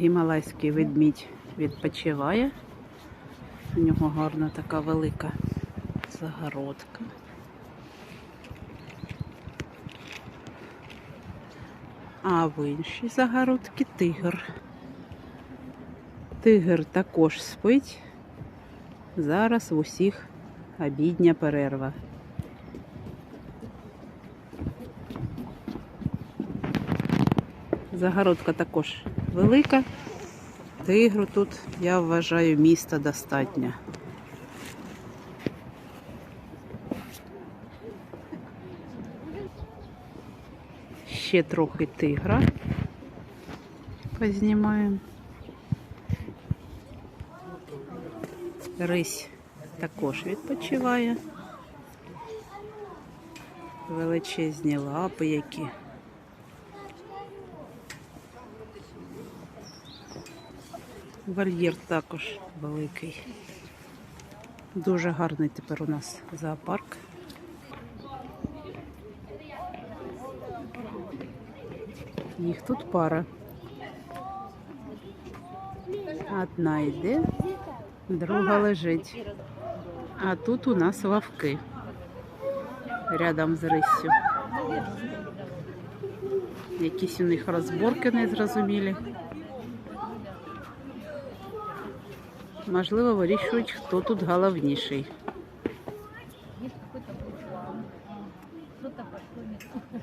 Гімалайський ведмідь відпочиває. У нього гарна така велика загородка. А в іншій загородці тигр. Тигр також спить. Зараз в усіх обідня перерва. Загородка також велика. Тигру тут, я вважаю, міста достатньо. Ще трохи тигра. Познімаємо. Рись також відпочиває. Величезні лапи які. Вольєр також великий. Дуже гарний тепер у нас зоопарк. Їх тут пара. Одна йде, друга лежить. А тут у нас вовки рядом з риссю. Якісь у них розборки незрозумілі. можливо, вирішують, хто тут головніший. Є якийсь